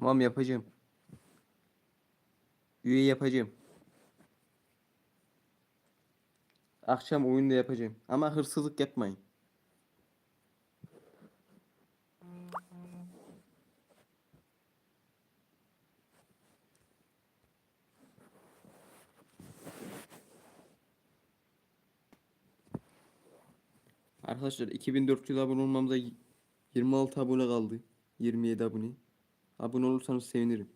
Tamam yapacağım. Üye yapacağım. Akşam oyunda yapacağım. Ama hırsızlık yapmayın. Arkadaşlar 2400 abone olmamıza y- 26 abone kaldı. 27 abone. Abone olursanız sevinirim.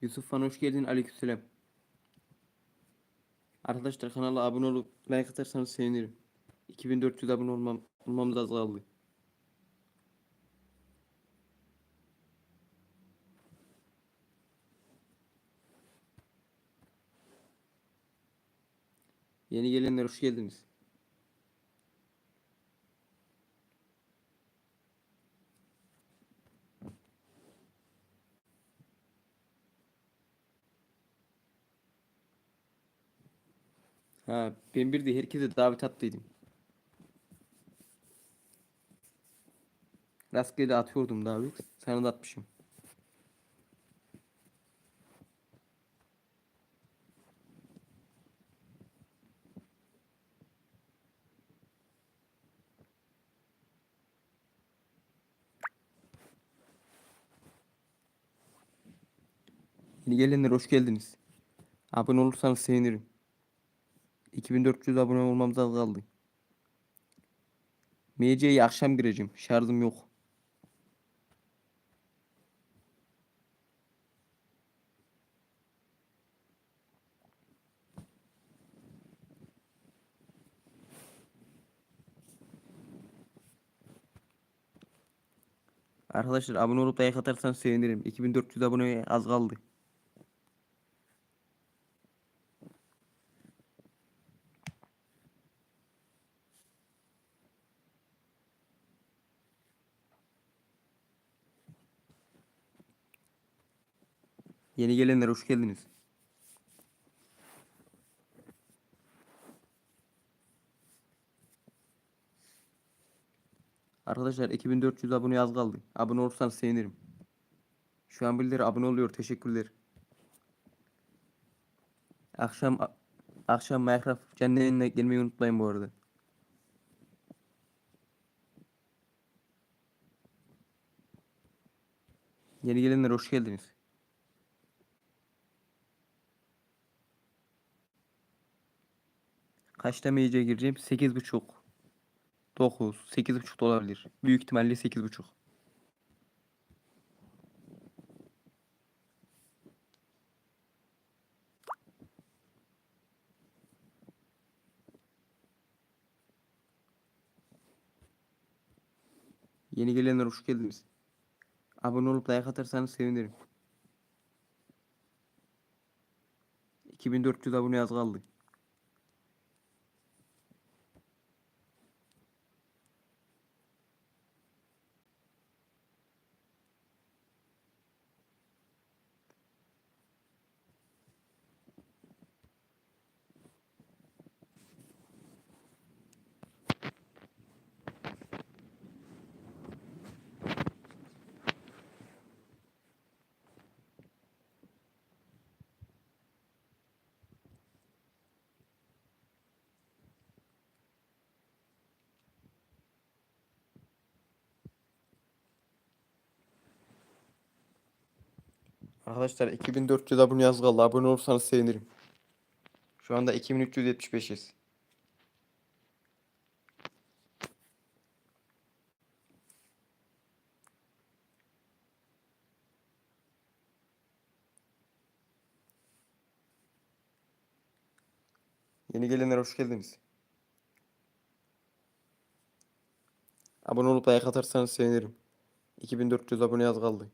Yusuf Fan hoş geldin. Aleykümselam. Arkadaşlar kanala abone olup like atarsanız sevinirim. 2400 abone olmam, olmamız az kaldı. Yeni gelenler hoş geldiniz. Ha, ben bir de herkese davet attıydım. Rastgele atıyordum davet. Sana da atmışım. Yeni gelenler hoş geldiniz. Abone olursanız sevinirim. 2400 abone olmamız az kaldı. MC'ye akşam gireceğim. Şarjım yok. Arkadaşlar abone olup like atarsanız sevinirim. 2400 aboneye az kaldı. Yeni gelenler hoş geldiniz. Arkadaşlar 2400 abone az kaldı. Abone olursanız sevinirim. Şu an birileri abone oluyor. Teşekkürler. Akşam akşam Minecraft canlı yayınına gelmeyi unutmayın bu arada. Yeni gelenler hoş geldiniz. Kaçta meyceğe gireceğim? 8.5 9 8.5 da olabilir. Büyük ihtimalle 8.5 Yeni gelenler hoş geldiniz. Abone olup like atarsanız sevinirim. 2400 abone az kaldı. Arkadaşlar 2400 abone az kaldı. Abone olursanız sevinirim. Şu anda 2375'iz. Yeni gelenler hoş geldiniz. Abone olup like atarsanız sevinirim. 2400 abone az kaldı.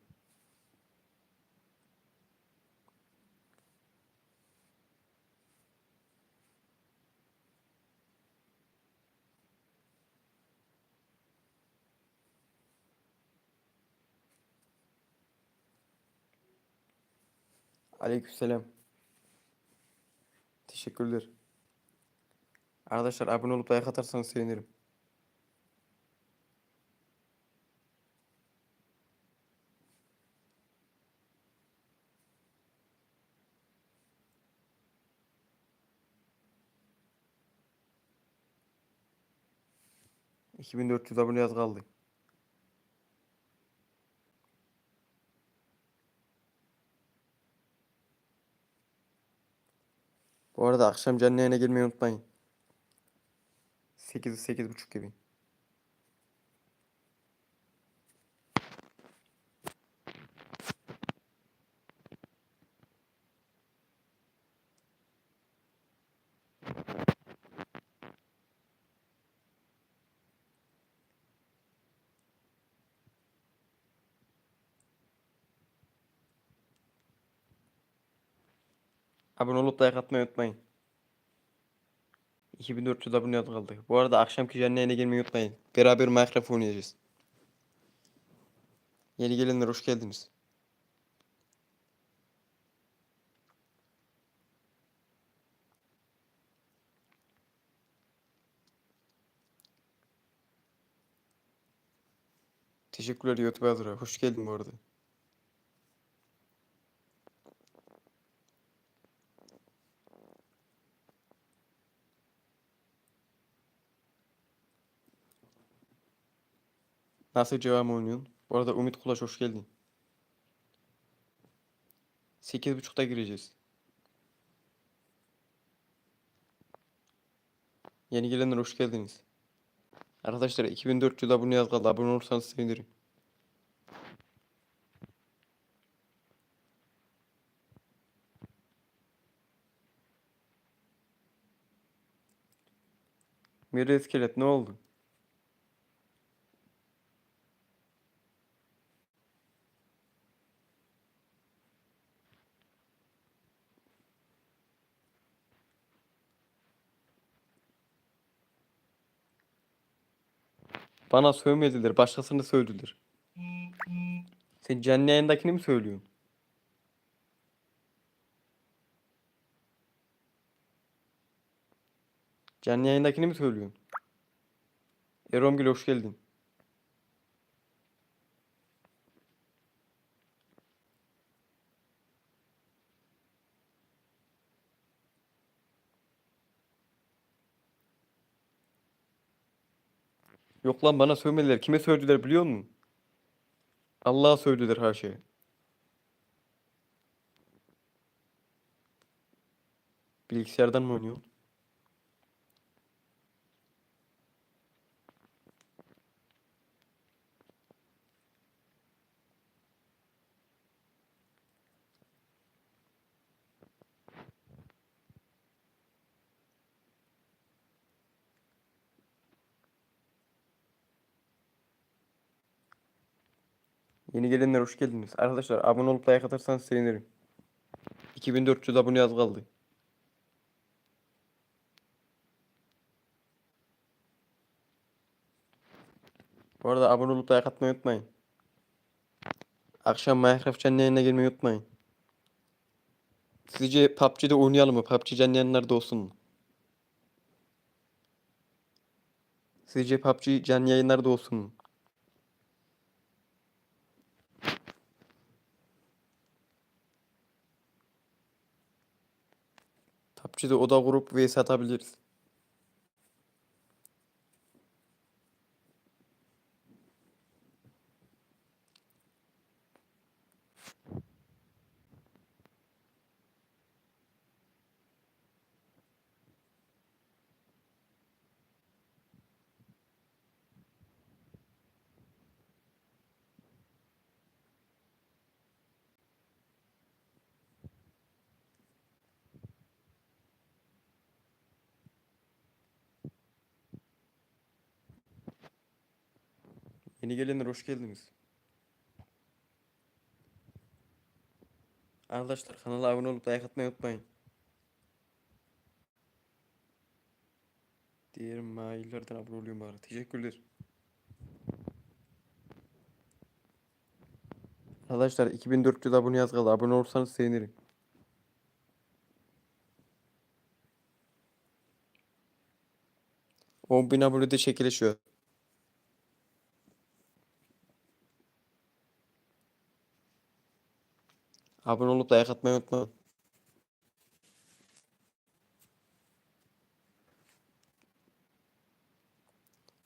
Aleykümselam. Teşekkürler. Arkadaşlar abone olup like atarsanız sevinirim. ...2400 abone az kaldı. Bu arada akşam canlı yayına girmeyi unutmayın. 8 8.30 gibi. Abone olup like atmayı unutmayın. 2400 abone kaldı. Bu arada akşamki canlı yayına girmeyi unutmayın. Beraber Minecraft oynayacağız. Yeni gelenler hoş geldiniz. Teşekkürler YouTube. Hoş geldin bu arada. Nasıl cevabı oynuyorsun? Bu arada Umut Kulaş hoş geldin. 8.30'da gireceğiz. Yeni gelenler hoş geldiniz. Arkadaşlar 2400 abone az kaldı. Abone olursanız sevinirim. Miri iskelet ne oldu? Bana sövmediler, başkasını sövdüler. Sen canlı yayındakini mi söylüyorsun? Canlı yayındakini mi söylüyorsun? Eromgül hoş geldin. Yok lan bana sövmediler. Kime sövdüler biliyor musun? Allah'a sövdüler her şeye. Bilgisayardan mı oynuyorsun? Yeni gelenler hoş geldiniz. Arkadaşlar abone olup like atarsanız sevinirim. 2400 abone az kaldı. Bu arada abone olup like atmayı unutmayın. Akşam Minecraft canlı girmeyi unutmayın. Sizce PUBG'de oynayalım mı? PUBG canlı yayınlarda olsun mu? Sizce PUBG canlı yayınlarda olsun mu? PUBG'de oda kurup vs atabiliriz. Yeni gelenler hoş geldiniz. Arkadaşlar kanala abone olup like atmayı unutmayın. Diğer maillerden abone olayım bari. Teşekkürler. Arkadaşlar 2400 abone yaz kaldı. Abone olursanız sevinirim. O bin abone de şekilleşiyor. Abone olup like atmayı unutmayın.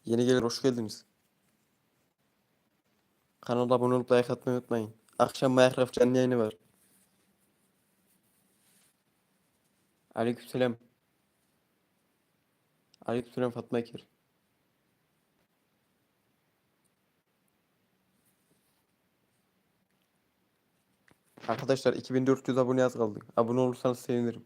Yeni gelir hoş geldiniz. Kanala abone olup like atmayı unutmayın. Akşam Minecraft canlı yayını var. Aleykümselam. Aleykümselam Fatma Eker. Arkadaşlar 2400 abone az kaldı. Abone olursanız sevinirim.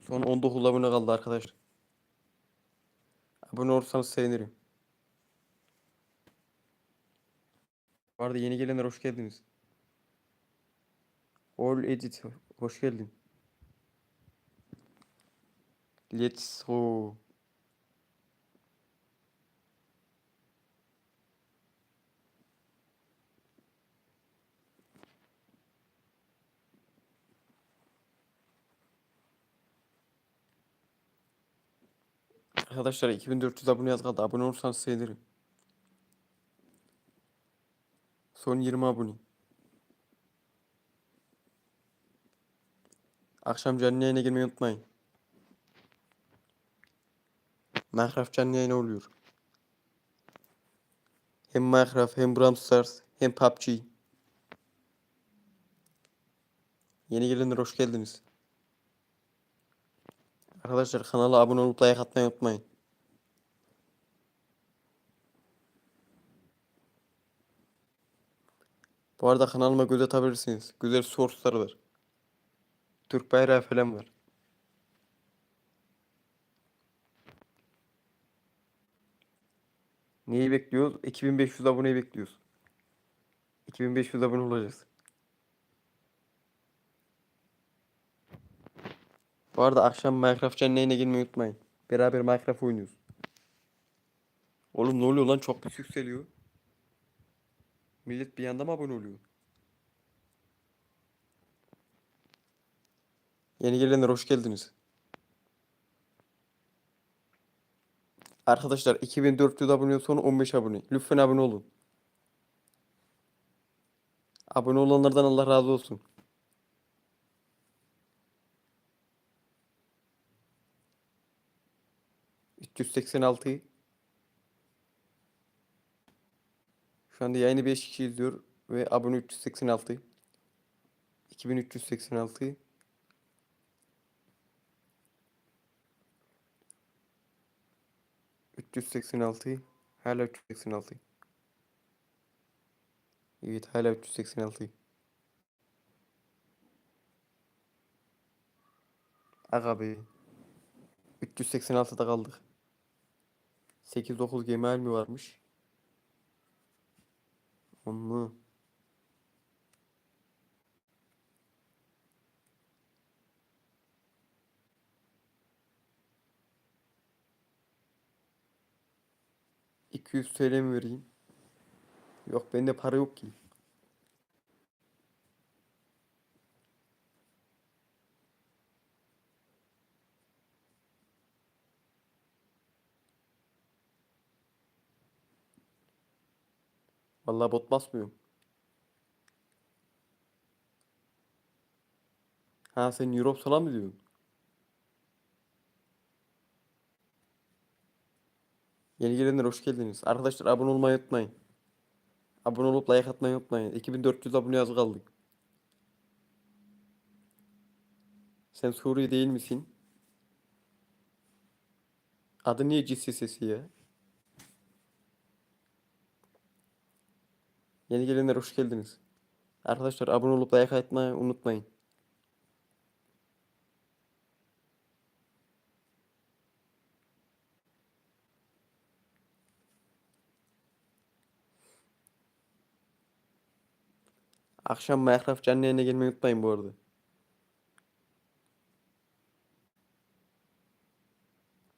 Son 19 abone kaldı arkadaşlar. Abone olursanız sevinirim. Bu arada yeni gelenler hoş geldiniz. All Edit hoş geldin. Let's go. Arkadaşlar 2400 abone az kaldı. Abone olursanız sevinirim. Son 20 abone. Akşam canlı yayına girmeyi unutmayın. Minecraft canlı yayını oluyor. Hem Minecraft hem Brawl Stars hem PUBG. Yeni gelenler hoş geldiniz. Arkadaşlar kanala abone olup like atmayı unutmayın. Bu arada kanalıma göz atabilirsiniz. Güzel source'lar var. Türk bayrağı falan var. Neyi bekliyoruz? 2500 aboneyi bekliyoruz. 2500 abone olacağız. Bu arada akşam Minecraft canlı yayına girmeyi unutmayın. Beraber Minecraft oynuyoruz. Oğlum ne oluyor lan? Çok pis yükseliyor. Millet bir yanda mı abone oluyor? Yeni gelenler hoş geldiniz. Arkadaşlar 2400 abone sonra 15 abone. Lütfen abone olun. Abone olanlardan Allah razı olsun. ...386... Şu anda yayını 5 kişi izliyor ve abone 386. 2386. Üç yüz seksen altı. Hala 386. Evet hala 386. Aga be. 386'da kaldık. 8-9 gemi mi varmış? Onu. İki yüz TL mi vereyim? Yok bende para yok ki. Vallahi bot basmıyorum. Ha sen Europe sana mı diyorsun? Yeni gelenler hoş geldiniz. Arkadaşlar abone olmayı unutmayın. Abone olup like atmayı unutmayın. 2400 abone az kaldı. Sen Suriye değil misin? Adı niye cissi sesi ya? Yeni gelenler hoş geldiniz. Arkadaşlar abone olup like atmayı unutmayın. Akşam Minecraft canlı yayına gelmeyi unutmayın bu arada.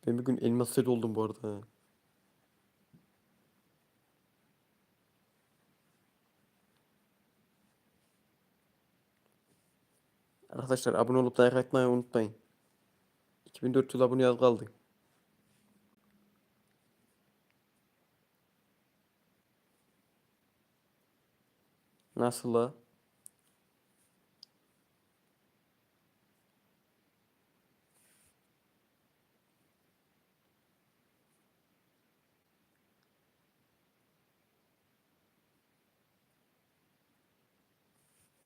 Ben bugün elmas set oldum bu arada. Arkadaşlar abone olup like atmayı unutmayın. 2400 abone az kaldı. Nasıl la?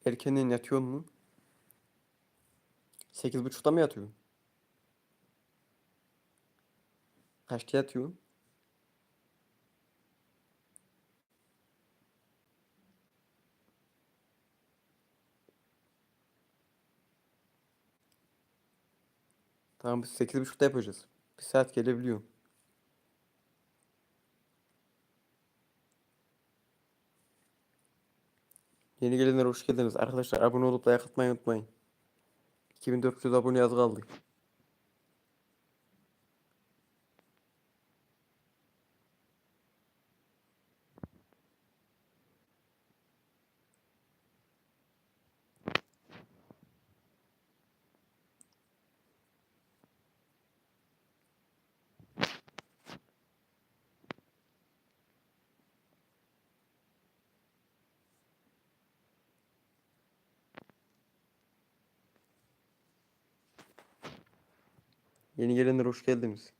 Erkenden yatıyor mu? Sekiz buçukta mı yatıyorsun? Kaçta yatıyorsun? Tamam biz sekiz buçukta yapacağız. Bir saat gelebiliyorum. Yeni gelenler hoş geldiniz. Arkadaşlar abone olup like atmayı unutmayın. 2400 abone az kaldı. Yeni gelenler hoş geldiniz.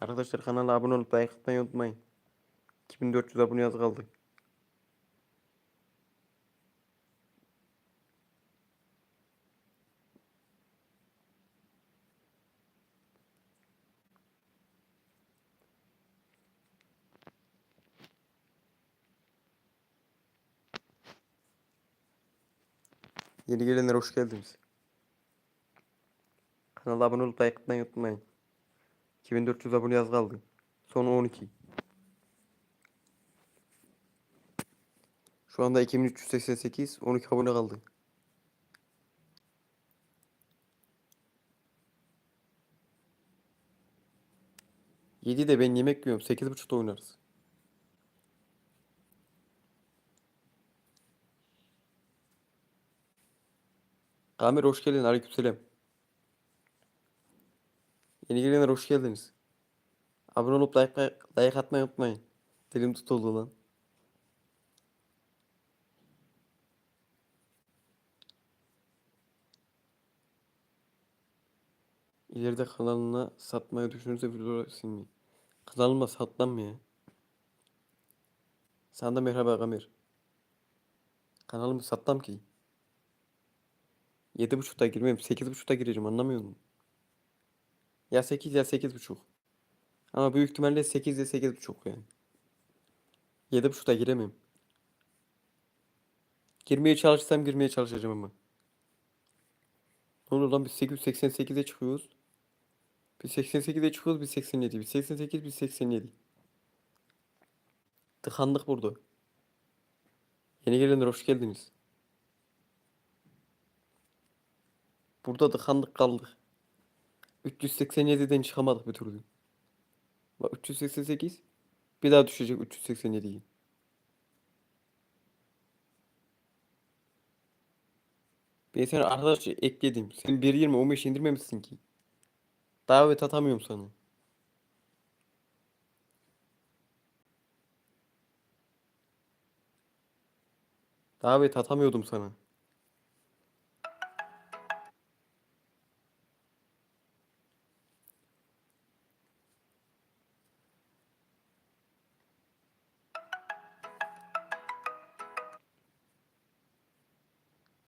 Arkadaşlar kanala abone olup like atmayı unutmayın. 2400 abone az kaldı. Yeni gelenler hoş geldiniz. Kanala abone olup like atmayı unutmayın. 2400 abone az kaldı. Son 12. Şu anda 2388, 12 abone kaldı. Yedi de ben yemek yiyorum. Sekiz buçukta oynarız. Kamer hoş geldin. Aleykümselam. Yeni gelenler hoş geldiniz. Abone olup like, like atmayı unutmayın. Dilim tutuldu lan. İleride kanalına satmayı düşünürse videoları silmeyin. Kanalıma satmam ya. Sana da merhaba Kamer. Kanalımı satmam ki. Yedi buçukta girmem. Sekiz buçukta gireceğim anlamıyor musun? Ya sekiz ya sekiz buçuk. Ama büyük ihtimalle sekiz ya sekiz buçuk yani. Yedi buçukta giremem. Girmeye çalışsam girmeye çalışacağım ama. Ne olur lan biz 888'e çıkıyoruz. Biz 88'e çıkıyoruz biz 87. Biz 88 biz 87. Tıkandık burada. Yeni gelenler hoş geldiniz. Burada tıkandık kaldık. 387'den çıkamadık bir türlü. Bak 388 bir daha düşecek 387'yi. Ben seni arkadaş ekledim. Sen 1.20 15 indirmemişsin ki. Davet atamıyorum sana. Davet atamıyordum sana.